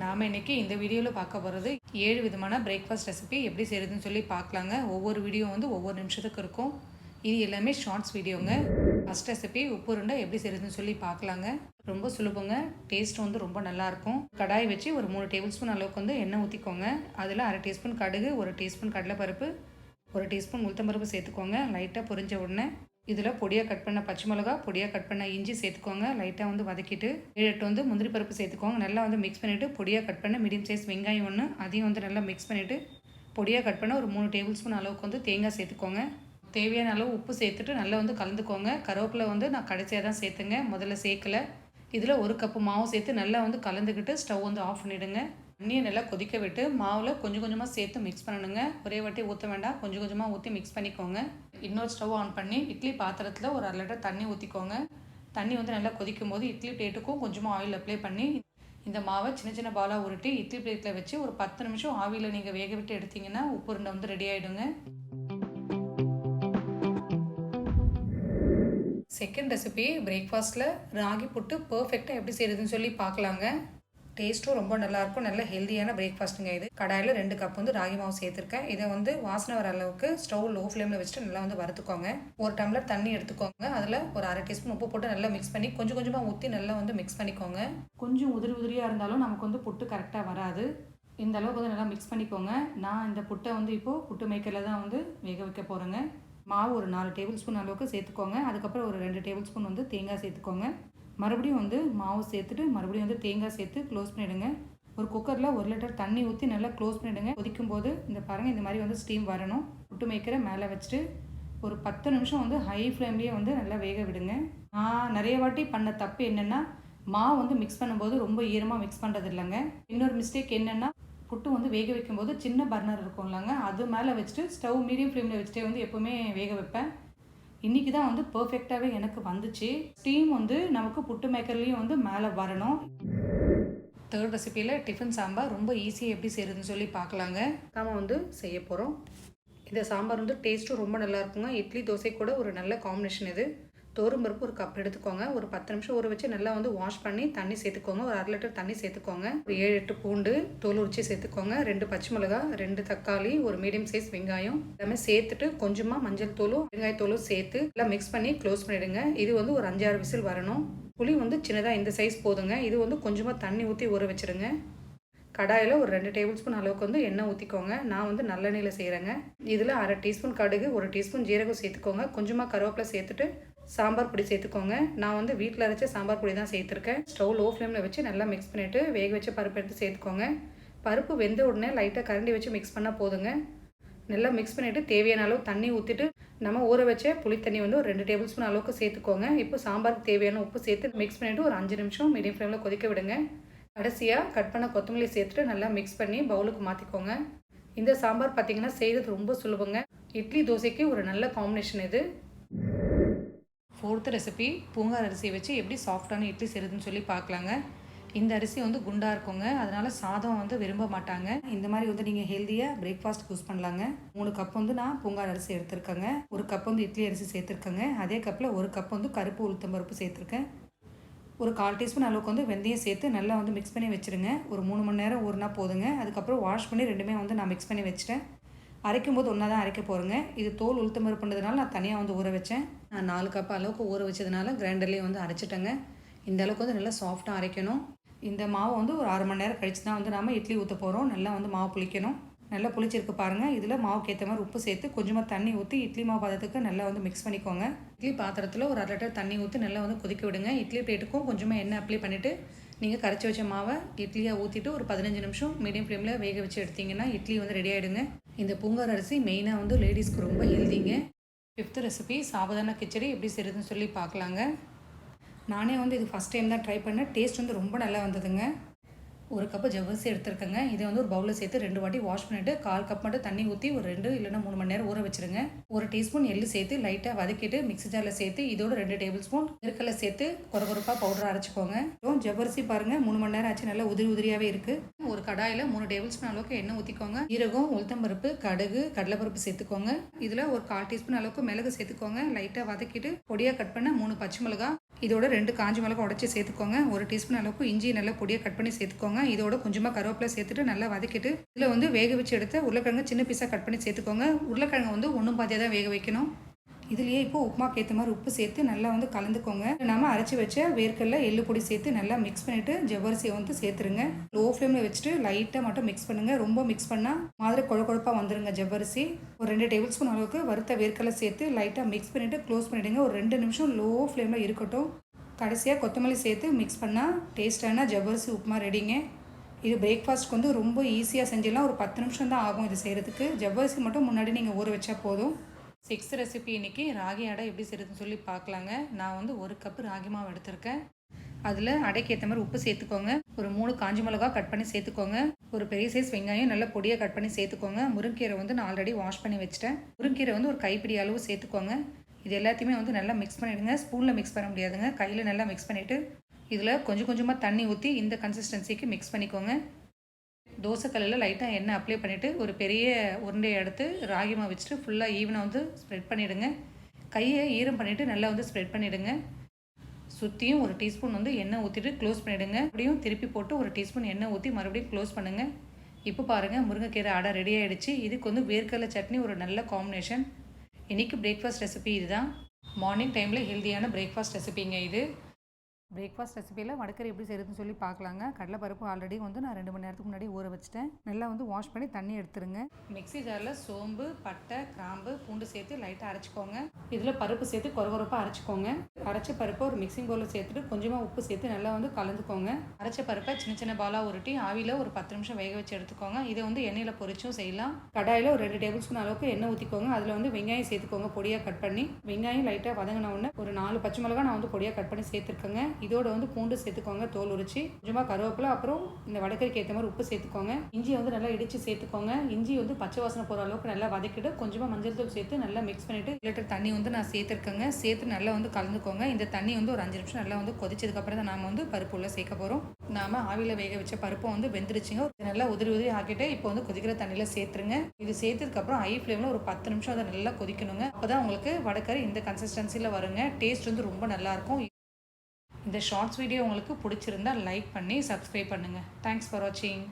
நாம் இன்னைக்கு இந்த வீடியோவில் பார்க்க போகிறது ஏழு விதமான பிரேக்ஃபாஸ்ட் ரெசிபி எப்படி செய்கிறதுன்னு சொல்லி பார்க்கலாங்க. ஒவ்வொரு வீடியோ வந்து ஒவ்வொரு நிமிஷத்துக்கு இருக்கும். இது எல்லாமே ஷார்ட்ஸ் வீடியோங்க ஃபஸ்ட் ரெசிபி உப்பு உருண்டை எப்படி செய்கிறதுன்னு சொல்லி பார்க்கலாங்க. ரொம்ப சுலபங்க. டேஸ்ட் வந்து ரொம்ப நல்லாயிருக்கும் கடாய் வச்சு ஒரு மூணு டேபிள் ஸ்பூன் அளவுக்கு வந்து எண்ணெய் ஊற்றிக்கோங்க அதில் அரை டீஸ்பூன் கடுகு ஒரு டீஸ்பூன் கடலைப்பருப்பு ஒரு டீஸ்பூன் உளுத்தம்பருப்பு சேர்த்துக்கோங்க. லைட்டாக பொரிஞ்ச உடனே இதில் பொடியாக கட் பண்ண பச்சை மிளகா பொடியாக கட் பண்ண இஞ்சி சேர்த்துக்கோங்க. லைட்டாக வந்து வதக்கிட்டு ஏழெட்டு வந்து முந்திரி பருப்பு சேர்த்துக்கோங்க. நல்லா வந்து மிக்ஸ் பண்ணிவிட்டு பொடியாக கட் பண்ண மீடியம் சைஸ் வெங்காயம் ஒன்று அதையும் வந்து நல்லா மிக்ஸ் பண்ணிவிட்டு பொடியாக கட் பண்ண ஒரு மூணு டேபிள் ஸ்பூன் அளவுக்கு வந்து தேங்காய் சேர்த்துக்கோங்க. தேவையான அளவு உப்பு சேர்த்துட்டு நல்லா வந்து கலந்துக்கோங்க. கருவேப்பிலை வந்து நான் கடைசியாக தான் சேர்த்துங்க முதல்ல சேர்க்கல. இதில் ஒரு கப்பு மாவு சேர்த்து நல்லா வந்து கலந்துக்கிட்டு ஸ்டவ் வந்து ஆஃப் பண்ணிவிடுங்க தண்ணியை நல்லா கொதிக்க விட்டு மாவில் கொஞ்சம் கொஞ்சமாக சேர்த்து மிக்ஸ் பண்ணணுங்க. ஒரே வாட்டி ஊற்ற வேண்டாம். கொஞ்சம் கொஞ்சமாக ஊற்றி மிக்ஸ் பண்ணிக்கோங்க. இன்னொரு ஸ்டவ் ஆன் பண்ணி இட்லி பாத்திரத்தில் ஒரு அரை லிட்டர் தண்ணி ஊற்றிக்கோங்க தண்ணி வந்து நல்லா கொதிக்கும் போது இட்லி பிளேட்டுக்கும் கொஞ்சமாக ஆயில் அப்ளை பண்ணி இந்த மாவை சின்ன சின்ன பாலாக உருட்டி இட்லி பிளேட்டில் வச்சு ஒரு பத்து நிமிஷம் ஆவியில் நீங்கள் வேக விட்டு எடுத்தீங்கன்னா உப்பு உருண்டை வந்து ரெடி ஆகிடுங்க செகண்ட் ரெசிபி பிரேக்ஃபாஸ்ட்டில் ராகி புட்டு பர்ஃபெக்டாக எப்படி செய்கிறதுன்னு சொல்லி பார்க்கலாங்க. டேஸ்ட்டும் ரொம்ப நல்லாயிருக்கும். நல்ல ஹெல்த்தியான பிரேக்ஃபாஸ்ட்டுங்க இது. கடாயில் ரெண்டு கப் வந்து ராகி மாவு சேர்த்துருக்கேன். இதை வந்து வாசனை வர அளவுக்கு ஸ்டவ் லோ ஃப்ளேமில் வச்சுட்டு நல்லா வந்து வறுத்துக்கோங்க. ஒரு டம்ளர் தண்ணி எடுத்துக்கோங்க. அதில் ஒரு அரை டீஸ்பூன் உப்பு போட்டு நல்லா மிக்ஸ் பண்ணி கொஞ்சம் கொஞ்சமாக ஊற்றி நல்லா வந்து மிக்ஸ் பண்ணிக்கோங்க. கொஞ்சம் உதிரி உதிரியாக இருந்தாலும் நமக்கு வந்து புட்டு கரெக்டாக வராது. இந்த அளவுக்கு வந்து நல்லா மிக்ஸ் பண்ணிக்கோங்க. நான் இந்த புட்டை வந்து இப்போது புட்டு மேக்கரில் தான் வந்து வேக வைக்க போகிறேங்க மாவு ஒரு நாலு டேபிள் ஸ்பூன் அளவுக்கு சேர்த்துக்கோங்க. அதுக்கப்புறம் ஒரு ரெண்டு டேபிள் ஸ்பூன் வந்து தேங்காய் சேர்த்துக்கோங்க. மறுபடியும் வந்து மாவு சேர்த்துட்டு மறுபடியும் வந்து தேங்காய் சேர்த்து க்ளோஸ் பண்ணிவிடுங்க ஒரு குக்கரில் ஒரு லிட்டர் தண்ணி ஊற்றி நல்லா க்ளோஸ் பண்ணிவிடுங்க கொதிக்கும் போது இந்த பாருங்கள் இந்த மாதிரி வந்து ஸ்டீம் வரணும். புட்டு மேய்க்கிற மேலே வச்சுட்டு ஒரு பத்து நிமிஷம் வந்து ஹை ஃப்ளேம்லேயே வந்து நல்லா வேக விடுங்க. நான் நிறைய வாட்டி பண்ண தப்பு என்னென்னா மாவு வந்து மிக்ஸ் பண்ணும்போது ரொம்ப ஈரமாக மிக்ஸ் பண்ணுறது இல்லைங்க இன்னொரு மிஸ்டேக் என்னென்னா புட்டு வந்து வேக வைக்கும்போது சின்ன பர்னர் இருக்கும் இல்லைங்க. அது மேலே வச்சுட்டு ஸ்டவ் மீடியம் ஃப்ளேமில் வச்சுட்டே வந்து எப்போவுமே வேக வைப்பேன். இன்றைக்கி தான் வந்து பர்ஃபெக்டாகவே எனக்கு வந்துச்சு. ஸ்டீம் வந்து நமக்கு புட்டு மேக்கர்லேயும் வந்து மேலே வரணும். தேர்ட் ரெசிப்பியில் டிஃபன் சாம்பார் ரொம்ப ஈஸியாக எப்படி செய்கிறதுன்னு சொல்லி பார்க்கலாங்க. நாம் வந்து செய்ய போகிறோம் இந்த சாம்பார் வந்து டேஸ்ட்டும் ரொம்ப நல்லா இருக்குங்க. இட்லி தோசை கூட ஒரு நல்ல காம்பினேஷன் இது. தோறும் பருப்பு ஒரு கப் எடுத்துக்கோங்க. ஒரு பத்து நிமிஷம் ஊற வச்சு நல்லா வந்து வாஷ் பண்ணி தண்ணி சேர்த்துக்கோங்க. ஒரு அரை லிட்டர் தண்ணி சேர்த்துக்கோங்க. ஒரு ஏழு எட்டு பூண்டு தோல் உரிச்சு சேர்த்துக்கோங்க. ரெண்டு பச்சை மிளகா ரெண்டு தக்காளி ஒரு மீடியம் சைஸ் வெங்காயம். எல்லாமே சேர்த்துட்டு கொஞ்சமாக மஞ்சள் தூளும் வெங்காயத்தூளும் சேர்த்து எல்லாம் மிக்ஸ் பண்ணி க்ளோஸ் பண்ணிடுங்க. இது வந்து ஒரு அஞ்சாறு விசில் வரணும். புளி வந்து சின்னதாக இந்த சைஸ் போதுங்க. இது வந்து கொஞ்சமாக தண்ணி ஊற்றி ஊற வச்சுருங்க. கடாயில் ஒரு ரெண்டு டேபிள் ஸ்பூன் அளவுக்கு வந்து எண்ணெய் ஊற்றிக்கோங்க நான் வந்து நல்லெண்ணெயில் செய்கிறேங்க இதில் அரை டீஸ்பூன் கடுகு ஒரு டீஸ்பூன் ஜீரகம் சேர்த்துக்கோங்க. கொஞ்சமாக கருவேப்பிலை சேர்த்துட்டு சாம்பார் பொடி சேர்த்துக்கோங்க. நான் வந்து வீட்டில் அரைச்ச சாம்பார் பொடி தான் சேர்த்துருக்கேன். ஸ்டவ் லோ ஃப்ளேமில் வச்சு நல்லா மிக்ஸ் பண்ணிவிட்டு வேக வச்சு பருப்பு எடுத்து சேர்த்துக்கோங்க. பருப்பு வெந்த உடனே லைட்டாக கரண்டி வச்சு மிக்ஸ் பண்ணால் போதுங்க. நல்லா மிக்ஸ் பண்ணிவிட்டு தேவையான அளவு தண்ணி ஊற்றிட்டு நம்ம ஊற வச்ச புளி தண்ணி வந்து ஒரு ரெண்டு டேபிள் ஸ்பூன் அளவுக்கு சேர்த்துக்கோங்க. இப்போ சாம்பாருக்கு தேவையான உப்பு சேர்த்து மிக்ஸ் பண்ணிவிட்டு ஒரு அஞ்சு நிமிஷம் மீடியம் ஃப்ளேமில் கொதிக்க விடுங்க. கடைசியாக கட் பண்ண கொத்தமல்லி சேர்த்துட்டு நல்லா மிக்ஸ் பண்ணி பவுலுக்கு மாற்றிக்கோங்க இந்த சாம்பார் பார்த்திங்கன்னா செய்கிறது ரொம்ப சுலபங்க. இட்லி தோசைக்கு ஒரு நல்ல காம்பினேஷன் இது. ஃபோர்த்து ரெசிபி பூங்கார் அரிசியை வச்சு எப்படி சாஃப்டான இட்லி செய்கிறதுன்னு சொல்லி பார்க்கலாங்க. இந்த அரிசி வந்து குண்டாக இருக்குங்க. அதனால் சாதம் வந்து விரும்ப மாட்டாங்க. இந்த மாதிரி வந்து நீங்கள் ஹெல்த்தியாக பிரேக்ஃபாஸ்ட் யூஸ் பண்ணலாங்க. மூணு கப் வந்து நான் பூங்கார் அரிசி எடுத்திருக்கேங்க. ஒரு கப் வந்து இட்லி அரிசி சேர்த்துருக்கேங்க. அதே கப்பில் ஒரு கப் வந்து கருப்பு உளுத்தம் பருப்பு சேர்த்துருக்கேன். ஒரு கால் டீஸ்பூன் அளவுக்கு வந்து வெந்தயம் சேர்த்து நல்லா வந்து மிக்ஸ் பண்ணி வச்சுருங்க. ஒரு மூணு மணி நேரம் ஊறினா போதுங்க. அதுக்கப்புறம் வாஷ் பண்ணி ரெண்டுமே வந்து நான் மிக்ஸ் பண்ணி வச்சுட்டேன். அரைக்கும் போது ஒன்றா தான் அரைக்க போகிறேங்க இது தோல் உளுத்தம் பண்ணதுனால நான் தனியாக வந்து ஊற வச்சேன். நான் நாலு கப் அளவுக்கு ஊற வச்சதுனால கிரைண்டர்லேயே வந்து அரைச்சிட்டேங்க. இந்த அளவுக்கு வந்து நல்லா சாஃப்டாக அரைக்கணும். இந்த மாவு வந்து ஒரு அரை மணி நேரம் கழிச்சு தான் வந்து நாம் இட்லி ஊற்ற போகிறோம் நல்லா வந்து மாவு புளிக்கணும். நல்லா புளிச்சிருக்கு பாருங்கள் இதில் மாவுக்கு ஏற்ற மாதிரி உப்பு சேர்த்து கொஞ்சமாக தண்ணி ஊற்றி இட்லி மாவு பாத்திரத்துக்கு நல்லா வந்து மிக்ஸ் பண்ணிக்கோங்க. இட்லி பாத்திரத்தில் ஒரு அரை லிட்டர் தண்ணி ஊற்றி நல்லா வந்து கொதிக்க விடுங்க. இட்லி பிளேட்டுக்கும் கொஞ்சமாக எண்ணெய் அப்ளை பண்ணிவிட்டு நீங்கள் கரைச்சி வச்ச மாவை இட்லியாக ஊற்றிட்டு ஒரு பதினஞ்சு நிமிஷம் மீடியம் ஃப்ளேமில் வேக வச்சு எடுத்தீங்கன்னா இட்லி வந்து ரெடி ஆகிடுங்க இந்த பூங்கார் அரிசி மெயினாக வந்து லேடிஸ்க்கு ரொம்ப ஹெல்திங்க ஃபிஃப்த் ரெசிபி சாவதான கிச்சடி எப்படி செய்கிறதுன்னு சொல்லி பார்க்கலாங்க. நானே வந்து இது ஃபஸ்ட் டைம் தான் ட்ரை பண்ணேன். டேஸ்ட் வந்து ரொம்ப நல்லா வந்ததுங்க. ஒரு கப்பு ஜவ்வரிசி எடுத்துருக்கேங்க. இதை வந்து ஒரு பவுலில் சேர்த்து ரெண்டு வாட்டி வாஷ் பண்ணிவிட்டு கால் கப் மட்டும் தண்ணி ஊற்றி ஒரு ரெண்டு இல்லைன்னா மூணு மணி நேரம் ஊற வச்சுருங்க. ஒரு டீஸ்பூன் எள்ளு சேர்த்து லைட்டாக வதக்கிட்டு மிக்ஸி ஜாரில் சேர்த்து இதோட ரெண்டு டேபிள் ஸ்பூன் இருக்கலை சேர்த்து கொர கொரப்பாக பவுடர் அரைச்சிக்கோங்க. அப்புறம் ஜவ்வரிசி பாருங்கள் மூணு மணி நேரம் ஆச்சு நல்லா உதிரி உதிரியாகவே இருக்குது ஒரு கடாயில் மூணு டேபிள் ஸ்பூன் அளவுக்கு எண்ணெய் ஊற்றிக்கோங்க ஈரகம் உளுத்தம்பருப்பு கடுகு கடலைப்பருப்பு சேர்த்துக்கோங்க. இதில் ஒரு கால் டீஸ்பூன் அளவுக்கு மிளகு சேர்த்துக்கோங்க. லைட்டாக வதக்கிட்டு பொடியாக கட் பண்ண மூணு பச்சை மிளகா இதோட ரெண்டு காஞ்சி மிளகா உடச்சி சேர்த்துக்கோங்க. ஒரு டீஸ்பூன் அளவுக்கு இஞ்சி நல்லா பொடியாக கட் பண்ணி சேர்த்துக்கோங்க. இதோட கொஞ்சமாக கருவேப்பிலை சேர்த்துட்டு நல்லா வதக்கிட்டு இதில் வந்து வேக வச்சு எடுத்து உருளைக்கிழங்கு சின்ன பீஸாக கட் பண்ணி சேர்த்துக்கோங்க. உருளைக்கிழங்கு வந்து ஒன்றும் பாதியாக தான் வேக வைக்கணும். இதுலேயே இப்போ உப்புமாக்கு ஏற்ற மாதிரி உப்பு சேர்த்து நல்லா வந்து கலந்துக்கோங்க. நம்ம அரைச்சி வச்ச வேர்க்கடல எள்ளு பொடி சேர்த்து நல்லா மிக்ஸ் பண்ணிவிட்டு ஜவ்வரிசியை வந்து சேர்த்துருங்க. லோ ஃப்ளேமில் வச்சுட்டு லைட்டாக மட்டும் மிக்ஸ் பண்ணுங்கள் ரொம்ப மிக்ஸ் பண்ணால் மாதிரி குழ குழப்பாக வந்துருங்க ஜவ்வரிசி. ஒரு ரெண்டு டேபிள் ஸ்பூன் அளவுக்கு வறுத்த வேர்க்கடலை சேர்த்து லைட்டாக மிக்ஸ் பண்ணிவிட்டு க்ளோஸ் பண்ணிவிடுங்க ஒரு ரெண்டு நிமிஷம் லோ ஃப்ளேமில் இருக்கட்டும். கடைசியாக கொத்தமல்லி சேர்த்து மிக்ஸ் பண்ணால் டேஸ்டான ஜவ்வரிசி உப்புமா ரெடிங்க இது பிரேக்ஃபாஸ்ட்க்கு வந்து ரொம்ப ஈஸியாக செஞ்சிடலாம். ஒரு பத்து நிமிஷம் தான் ஆகும் இது செய்கிறதுக்கு ஜவ்வரிசி மட்டும் முன்னாடி நீங்கள் ஊற வச்சா போதும். சிக்ஸ் ரெசிபி இன்றைக்கி ராகி அடை எப்படி செய்யுதுன்னு சொல்லி பார்க்கலாங்க. நான் வந்து ஒரு கப்பு ராகி மாவு எடுத்திருக்கேன். அதில் அடைக்கு ஏற்ற மாதிரி உப்பு சேர்த்துக்கோங்க. ஒரு மூணு காஞ்சி மிளகா கட் பண்ணி சேர்த்துக்கோங்க. ஒரு பெரிய சைஸ் வெங்காயம் நல்லா பொடியாக கட் பண்ணி சேர்த்துக்கோங்க. முருங்கீரை வந்து நான் ஆல்ரெடி வாஷ் பண்ணி வச்சுட்டேன். முருங்கீரை வந்து ஒரு கைப்பிடி அளவு சேர்த்துக்கோங்க. இது எல்லாத்தையுமே வந்து நல்லா மிக்ஸ் பண்ணிவிடுங்க ஸ்பூனில் மிக்ஸ் பண்ண முடியாதுங்க. கையில் நல்லா மிக்ஸ் பண்ணிவிட்டு இதில் கொஞ்சம் கொஞ்சமாக தண்ணி ஊற்றி இந்த கன்சிஸ்டன்சிக்கு மிக்ஸ் பண்ணிக்கோங்க. தோசைக்கல்லில் லைட்டாக எண்ணெய் அப்ளை பண்ணிவிட்டு ஒரு பெரிய உருண்டையை எடுத்து ராகி மாவு வச்சுட்டு ஃபுல்லாக ஈவனாக வந்து ஸ்ப்ரெட் பண்ணிவிடுங்க கையை ஈரம் பண்ணிவிட்டு நல்லா வந்து ஸ்ப்ரெட் பண்ணிவிடுங்க சுற்றியும் ஒரு டீஸ்பூன் வந்து எண்ணெய் ஊற்றிட்டு க்ளோஸ் பண்ணிவிடுங்க அப்படியும் திருப்பி போட்டு ஒரு டீஸ்பூன் எண்ணெய் ஊற்றி மறுபடியும் க்ளோஸ் பண்ணுங்கள் இப்போ பாருங்கள் முருங்கைக்கீரை அடை ரெடி ஆகிடுச்சு இதுக்கு வந்து வேர்க்கடலை சட்னி ஒரு நல்ல காம்பினேஷன் இன்றைக்கி பிரேக்ஃபாஸ்ட் ரெசிபி இதுதான். மார்னிங் டைமில் ஹெல்த்தியான பிரேக்ஃபாஸ்ட் ரெசிபிங்க இது. பிரேக்ஃபாஸ்ட் ரெசிபியில் வடக்கறி எப்படி செய்கிறதுன்னு சொல்லி பார்க்கலாங்க கடலைப்பருப்பு ஆல்ரெடி வந்து நான் ரெண்டு மணி நேரத்துக்கு முன்னாடி ஊற வச்சுட்டேன். நல்லா வந்து வாஷ் பண்ணி தண்ணி எடுத்துருங்க. மிக்ஸி ஜாரில் சோம்பு பட்டை கிராம்பு பூண்டு சேர்த்து லைட்டாக அரைச்சிக்கோங்க. இதில் பருப்பு சேர்த்து கொரகொரப்பாக அரைச்சிக்கோங்க. அரைச்ச பருப்பை ஒரு மிக்சிங் பவுலில் சேர்த்துட்டு கொஞ்சமாக உப்பு சேர்த்து நல்லா வந்து கலந்துக்கோங்க. அரைச்ச பருப்பை சின்ன சின்ன பாலாக உருட்டி ஆவியில் ஒரு பத்து நிமிஷம் வேக வச்சு எடுத்துக்கோங்க. இதை வந்து எண்ணெயில் பொரிச்சும் செய்யலாம். கடாயில் ஒரு ரெண்டு டேபிள் ஸ்பூன் அளவுக்கு எண்ணெய் ஊற்றிக்கோங்க அதில் வந்து வெங்காயம் சேர்த்துக்கோங்க பொடியாக கட் பண்ணி. வெங்காயம் லைட்டாக வதங்கின உடனே ஒரு நாலு பச்சை மிளகா நான் வந்து பொடியாக கட் பண்ணி சேர்த்துருக்கேங்க. இதோட வந்து பூண்டு சேர்த்துக்கோங்க தோல் உரிச்சு. கொஞ்சமாக கருவேப்பிலை அப்புறம் இந்த வடக்கறிக்கு ஏற்ற மாதிரி உப்பு சேர்த்துக்கோங்க. இஞ்சி வந்து நல்லா இடிச்சு சேர்த்துக்கோங்க. இஞ்சி வந்து பச்சை வாசனை போகிற அளவுக்கு நல்லா வதக்கிட்டு கொஞ்சமாக மஞ்சள் தூள் சேர்த்து நல்லா மிக்ஸ் பண்ணிவிட்டு லிட்டர் தண்ணி வந்து நான் சேர்த்துருக்கேங்க. சேர்த்து நல்லா வந்து கலந்துக்கோங்க. இந்த தண்ணி வந்து ஒரு அஞ்சு நிமிஷம் நல்லா வந்து கொதிச்சதுக்கப்புறம் தான் நாம் வந்து பருப்பு உள்ள சேர்க்க போகிறோம் நாம ஆவியில் வேக வச்ச பருப்பை வந்து வெந்துருச்சுங்க. நல்லா உதிரி உதிரி ஆக்கிட்டு இப்போ வந்து கொதிக்கிற தண்ணியில் சேர்த்துருங்க. இது சேர்த்ததுக்கப்புறம் ஹை ஃப்ளேமில் ஒரு பத்து நிமிஷம் அதை நல்லா கொதிக்கணுங்க. அப்போ தான் உங்களுக்கு வடக்கறி இந்த கன்சிஸ்டன்சியில் வருங்க. டேஸ்ட் வந்து ரொம்ப நல்லாயிருக்கும் இந்த ஷார்ட்ஸ் வீடியோ உங்களுக்கு பிடிச்சிருந்தா லைக் பண்ணி சப்ஸ்கிரைப் பண்ணுங்கள் தேங்க்ஸ் ஃபார் வாட்சிங்